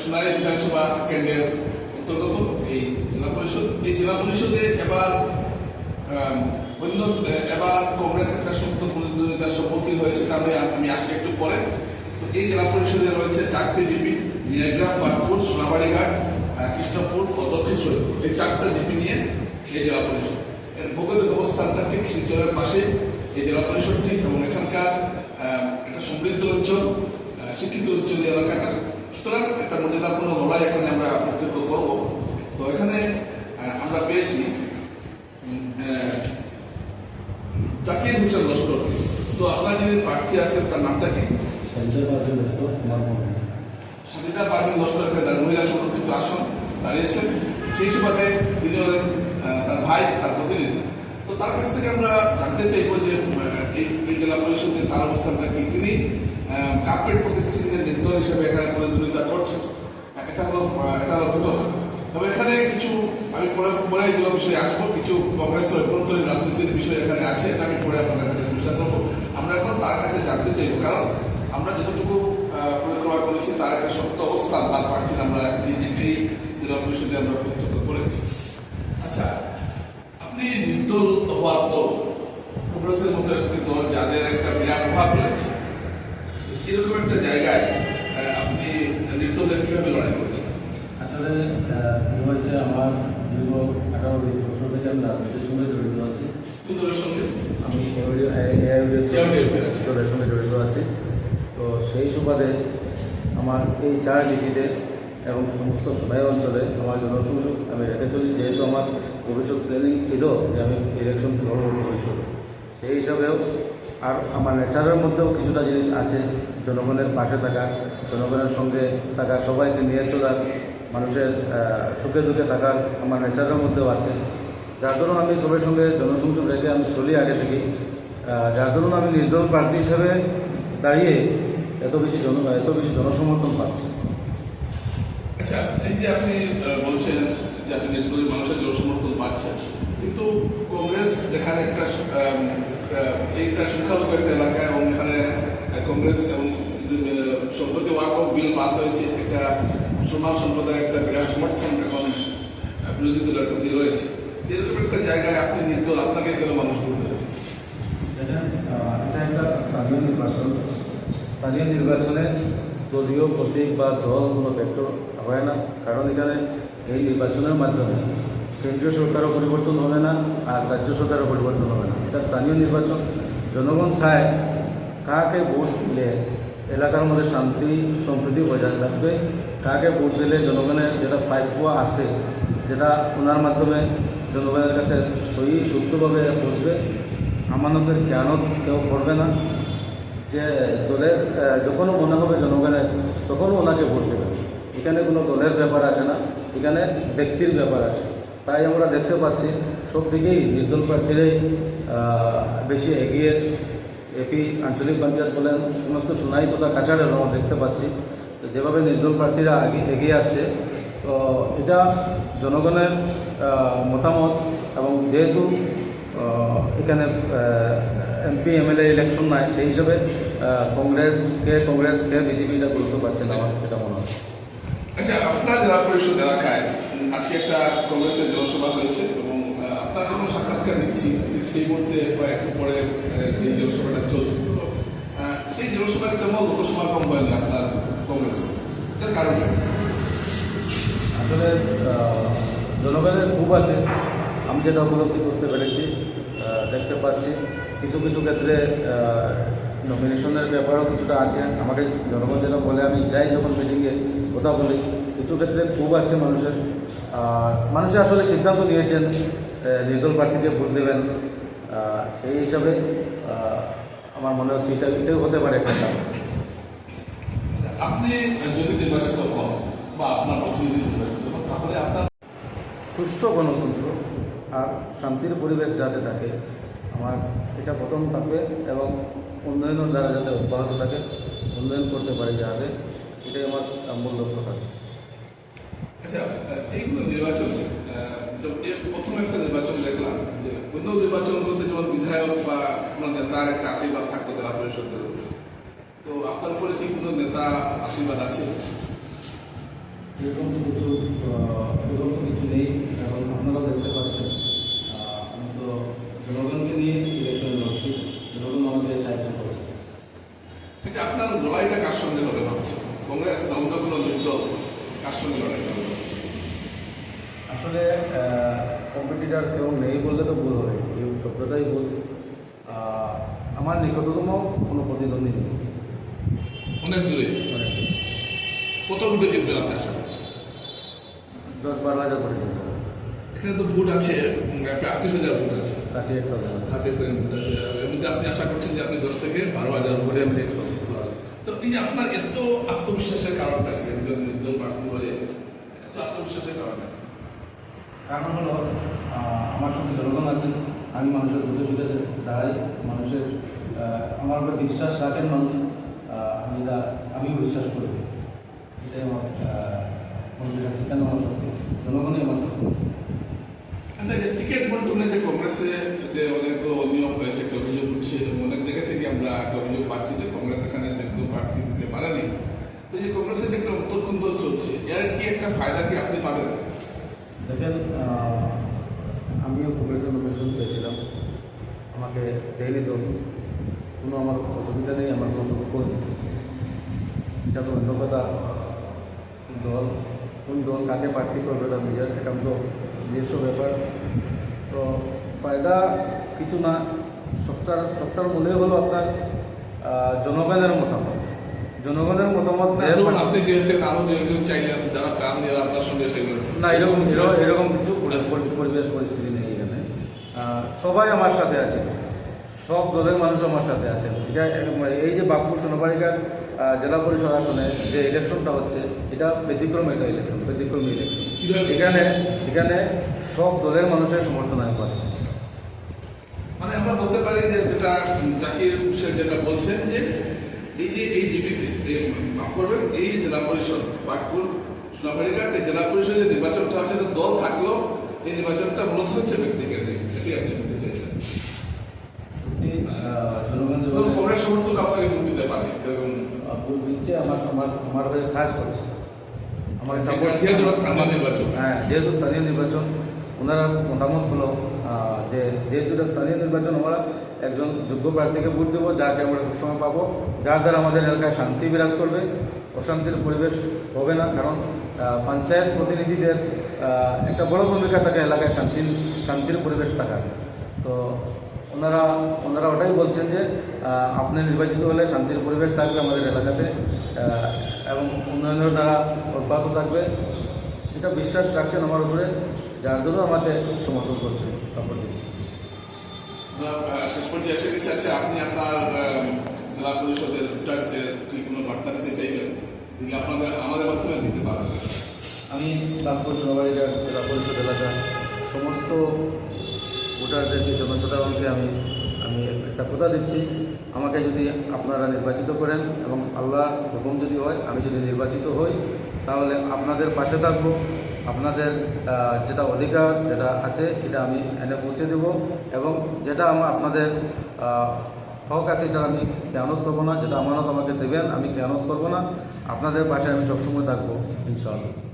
সোনালী বিধানসভা কেন্দ্রের অন্তর্গত এই জেলা পরিষদ। এই জেলা পরিষদে এবার অন্য, এবার কংগ্রেস একটা শক্ত প্রতিদ্বন্দ্বিতার সম্মুখীন হয়েছে আমি আমি আসছি একটু পরে। তো এই জেলা পরিষদে রয়েছে চারটি জিপি নিয়াগ্রাম পাটপুর সোনাবাড়িঘাট কৃষ্ণপুর ও দক্ষিণ এই চারটা জিপি নিয়ে এই জেলা পরিষদ। এর ভৌগোলিক অবস্থানটা ঠিক শিলচরের পাশে এই জেলা পরিষদটি এবং এখানকার একটা সমৃদ্ধ অঞ্চল শিক্ষিত অঞ্চল এলাকাটা। সুতরাং একটা মর্যাদাপূর্ণ লড়াই এখানে আমরা প্রত্যক্ষ করব। তো এখানে আমরা পেয়েছি জাকির হোসেন লস্কর। তো আপনার যিনি প্রার্থী আছেন তার নামটা কি? সঙ্গীতা পারভিন লস্কর এখানে তার মহিলা সংরক্ষিত আসন দাঁড়িয়েছেন। সেই সুবাদে তিনি হলেন তার ভাই তার প্রতিনিধি। তো তার কাছ থেকে আমরা জানতে চাইব যে এই জেলা পরিষদে তার অবস্থানটা কি? তিনি কার্পেট প্রতিষ্ঠানের নির্দল হিসেবে এখানে করছেন আহ, এটা হলো এটা হলো তবে এখানে কিছু আমি পরে পরে এগুলো বিষয়ে আসব। কিছু কংগ্রেসের অভ্যন্তরীণ রাজনীতির বিষয় এখানে আছে এটা আমি পরে আপনাদের কাছে বিষয় করব। আমরা এখন তার কাছে জানতে চাইব কারণ আমরা যতটুকু পরিক্রমা করেছি তার একটা শক্ত অবস্থান তার প্রার্থীর আমরা এই জেলা পরিষদে আমরা প্রত্যক্ষ করেছি। আচ্ছা আপনি নির্দল হওয়ার পর কংগ্রেসের মতো একটি দল যাদের একটা বিরাট প্রভাব এরকম একটা জায়গায় আপনি নির্দলে কীভাবে লড়াই করবেন। আসলে হয়েছে আমার দীর্ঘ আঠারো বিশ বছর থেকে আমি রাজনীতির সঙ্গে জড়িত আছি। সঙ্গে? আমি দলের সঙ্গে জড়িত আছি। তো সেই সুবাদে আমার এই চার ডিজিটে এবং সমস্ত সবাই অঞ্চলে আমার জনসংযোগ আমি রেখে চলি। যেহেতু আমার ভবিষ্যৎ প্ল্যানিং ছিল যে আমি ইলেকশন লড়ব ভবিষ্যতে। সেই হিসাবেও আর আমার নেচারের মধ্যেও কিছুটা জিনিস আছে। জনগণের পাশে থাকা, জনগণের সঙ্গে থাকা, সবাইকে নিয়ে চলার, মানুষের সুখে দুঃখে থাকার আমার নেচারের মধ্যেও আছে। যার দরুন আমি সবার সঙ্গে জনসংযোগ রেখে আমি চলি আগে থেকে। যার দরুন আমি নির্দল প্রার্থী হিসেবে দাঁড়িয়ে এত বেশি জন, এত বেশি জনসমর্থন পাচ্ছি। আচ্ছা এই যে আপনি বলছেন যে আপনি নির্দলীয় মানুষের জনসমর্থন পাচ্ছেন, কিন্তু কংগ্রেস এখানে একটা এইটা সংখ্যালঘু একটা এলাকা এবং এখানে কংগ্রেস এবং আহ, সম্প্রতি ওয়াক বিল পাস হয়েছে। একটা মুসলমান সম্প্রদায়ের একটা বিরাট সমর্থন এখন বিরোধী দলের প্রতি রয়েছে। এরকম একটা জায়গায় আপনি নির্দল, আপনাকে কেন মানুষ এটা একটা স্থানীয় নির্বাচন। স্থানীয় নির্বাচনে দলীয় প্রতীক বা দল কোনো ফ্যাক্টর হয় না। কারণ এখানে এই নির্বাচনের মাধ্যমে কেন্দ্রীয় সরকারও পরিবর্তন হবে না, আর রাজ্য সরকারও পরিবর্তন হবে না। এটা স্থানীয় নির্বাচন। জনগণ চায় কাকে ভোট দিলে এলাকার মধ্যে শান্তি, সম্প্রীতি বজায় থাকবে তাকে ভোট দিলে জনগণের যেটা পাইপুয়া আছে, যেটা ওনার মাধ্যমে জনগণের কাছে সহি শুদ্ধভাবে পৌঁছবে। আমানতের জ্ঞানত কেউ করবে না। যে দলের যখনও মনে হবে জনগণের তখনও ওনাকে ভোট দেবে। এখানে কোনো দলের ব্যাপার আছে না, এখানে ব্যক্তির ব্যাপার আছে। তাই আমরা দেখতে পাচ্ছি সব থেকেই নির্দল প্রার্থীরাই বেশি এগিয়ে এপি আঞ্চলিক পঞ্চায়েত বলেন, সমস্ত সোনাই তথা কাছাড়ের আমরা দেখতে পাচ্ছি। তো যেভাবে নির্দল প্রার্থীরা এগিয়ে আসছে, তো এটা জনগণের মতামত এবং যেহেতু এখানে এমপি, এমএলএ ইলেকশন নাই, সেই হিসাবে কংগ্রেসকে কংগ্রেসকে বিজেপিটা গুরুত্ব পাচ্ছে না আমার এটা মনে হয়। আচ্ছা আপনার জেলা পরিষদ এলাকায় আজকে একটা কংগ্রেসের জনসভা হয়েছে এবং আহ, সাক্ষাৎকার নিচ্ছি সেই মুহূর্তে একটু পরে এই জনসভাটা চলছে তো সেই জনসভায় তেমন লোকসমাগম হয় না আপনার কংগ্রেসে আসলে জনগণের খুব আছে। আমি যেটা উপলব্ধি করতে পেরেছি দেখতে পাচ্ছি। কিছু কিছু ক্ষেত্রে নমিনেশনের ব্যাপারেও কিছুটা আছে। আমাকে জনগণ যেটা বলে আমি যাই যখন মিটিংয়ে কথা বলি। কিছু ক্ষেত্রে খুব আছে মানুষের। আর মানুষে আসলে সিদ্ধান্ত নিয়েছেন নির্দল প্রার্থীকে ভোট দেবেন। সেই হিসাবে আমার মনে হচ্ছে এটা এটাও হতে পারে একটা কারণ। আপনি যদি নির্বাচিত হন বা আপনার প্রতিনিধি নির্বাচিত হন তাহলে আপনার সুষ্ঠু গণতন্ত্র আর শান্তির পরিবেশ যাতে থাকে আমার এটা প্রথম থাকবে এবং উন্নয়নের দ্বারা যাতে অব্যাহত থাকে উন্নয়ন করতে পারে যাতে এটাই আমার মূল লক্ষ্য থাকে। আচ্ছা এইগুলো নির্বাচন একটা নির্বাচন দেখলাম যে অন্য নির্বাচনগুলোতে যেমন বিধায়ক বা কোনো নেতার একটা আশীর্বাদ থাকতো জেলা পরিষদের তো আপনার উপরে কি কোনো নেতা আশীর্বাদ আছে? এরকম তো কিছু এরকম তো কিছু নেই। কারণ আপনারাও দেখতে পাচ্ছেন আমি তো জনগণকে নিয়ে ইলেকশন লড়ছি জনগণ আমাকে সাহায্য করেছে। কিন্তু আপনার লড়াইটা কার সঙ্গে হবে ভাবছে কংগ্রেস না অন্য কোনো যুদ্ধ কার সঙ্গে লড়াই? আসলে কম্পিটিটার কেউ নেই বললে তো ভুল হবে। এই শব্দটাই ভুল। আমার নিকটতম কোনো প্রতিদ্বন্দ্বী নেই। অনেক দূরে। কত ভোটে জিতবেন আপনি আশা করছেন? দশ বারো হাজার পর্যন্ত এখানে তো ভোট আছে প্রায় আটত্রিশ হাজার ভোট আছে। থার্টি এইট থাউজেন্ড হাতে ভোট আছে। আর এর মধ্যে আপনি আশা করছেন যে আপনি দশ থেকে বারো হাজার ভোটে আপনি তো এই আপনার এত আত্মবিশ্বাসের কারণটা একজন নির্দল প্রার্থী হয়ে এত আত্মবিশ্বাসের কারণটা? কারণ হলো আমার সঙ্গে জনগণ আছেন আমি মানুষের দুটো সুখে দাঁড়াই মানুষের আমার উপরে বিশ্বাস রাখেন মানুষ আমি যা, আমিও বিশ্বাস করি। এটাই আমার মানুষের কাছে কেন আমার শক্তি? জনগণই আমার শক্তি। টিকিট বন্টনে যে কংগ্রেসে যে অনেকগুলো অনিয়ম হয়েছে একটা অভিযোগ উঠছে অনেক জায়গা থেকে আমরা অভিযোগ পাচ্ছি যে কংগ্রেস এখানে যোগ্য প্রার্থী দিতে পারেনি। তো যে কংগ্রেসের একটা উত্তরকুন্দল চলছে, এর কি একটা ফায়দা কি আপনি পাবেন? দেখেন আমিও কংগ্রেসের নোমিনেশন চেয়েছিলাম আমাকে দেয়নি তো। কোনো আমার অসুবিধা নেই আমার কোনো দুঃখ নেই। এটা তো অন্য কথা দল কোন দল কাকে প্রার্থী করবে এটা নিজের একান্ত নিজস্ব ব্যাপার। তো ফায়দা কিছু না সবটার সবটার মূলে হলো আপনার জনগণের মতামত। জনগণের মতামত আপনি চেয়েছেন আরও দু একজন চাইলেন যারা প্রাণ দিয়ে আপনার সঙ্গে সেগুলো না এরকম এরকম- এরকম কিছু পরি- পরিবেশ পরিস্থিতি নেই এখানে। সবাই আমার সাথে আছে। সব দলের মানুষ আমার সাথে আছেন এটা এক- এই যে বাঁকুড় সোনাবাড়িকার জেলা পরিষদ আসনে যে ইলেকশনটা হচ্ছে এটা ব্যতিক্রম এটা ইলেকশন ব্যতিক্রমী ইলেকশন? এখানে এখানে সব দলের মানুষের সমর্থন আমি পাচ্ছি। মানে আমরা বলতে পারি যে যেটা জাকির হোসেন যেটা বলছেন যে এই যে এই জিপিতে মাফ করবেন এই জেলা পরিষদ বাঁকপুর জেলা পরিষদের নির্বাচনটা হচ্ছে দল থাকলেও এই নির্বাচনটা মূলত হচ্ছে ব্যক্তিগত এটি আপনি বলতে চাইছেন। সত্যি, আহ, জনগণ তো যেভাবে, কংগ্রেস সমর্থক আপনাকে ভোট দিতে পারে এরকম ভোট দিচ্ছে আমার আমার আমার হয়ে কাজ করেছে। আমাকে যেহেতু স্থানীয় নির্বাচন। হ্যাঁ যেহেতু স্থানীয় নির্বাচন ওনারা মতামত হলো যে যেহেতু এটা স্থানীয় নির্বাচন আমরা একজন যোগ্য প্রার্থীকে ভোট দেবো যাকে আমরা সবসময় পাবো যার দ্বারা আমাদের এলাকায় শান্তি বিরাজ করবে। অশান্তির পরিবেশ হবে না, কারণ পঞ্চায়েত প্রতিনিধিদের একটা বড় ভূমিকা থাকে এলাকায়, শান্তির শান্তির পরিবেশ থাকা তো ওনারা ওনারা ওটাই বলছেন যে আপনি নির্বাচিত হলে শান্তির পরিবেশ থাকবে আমাদের এলাকাতে এবং উন্নয়নের দ্বারা অব্যাহত থাকবে। এটা বিশ্বাস রাখছেন আমার উপরে, যার জন্য আমাকে সমর্থন করছে দিচ্ছে শেষ পর্যায়ে এসে গেছে আচ্ছা আপনি আপনার জেলা পরিষদের ভোটারদের কি কোনো বার্তা দিতে চাইবেন? দিলে আপনাদের আমাদের মাধ্যমে দিতে পারবেন। আমি নাগপুর সোনাবাড়িঘাট জেলা পরিষদ এলাকার সমস্ত ভোটারদেরকে, জনসাধারণকে আমি আমি একটা কথা দিচ্ছি। আমাকে যদি আপনারা নির্বাচিত করেন এবং আল্লাহ হুকুম যদি হয়, আমি যদি নির্বাচিত হই, তাহলে আপনাদের পাশে থাকব। আপনাদের যেটা অধিকার যেটা আছে, এটা আমি এনে পৌঁছে দেব। এবং যেটা আমার আপনাদের হক আছে এটা আমি খেয়ানত করব না, যেটা আমানত আমাকে দেবেন, আমি খেয়ানত করব না। আপনাদের পাশে আমি সবসময় থাকব, ইনশাআল্লাহ।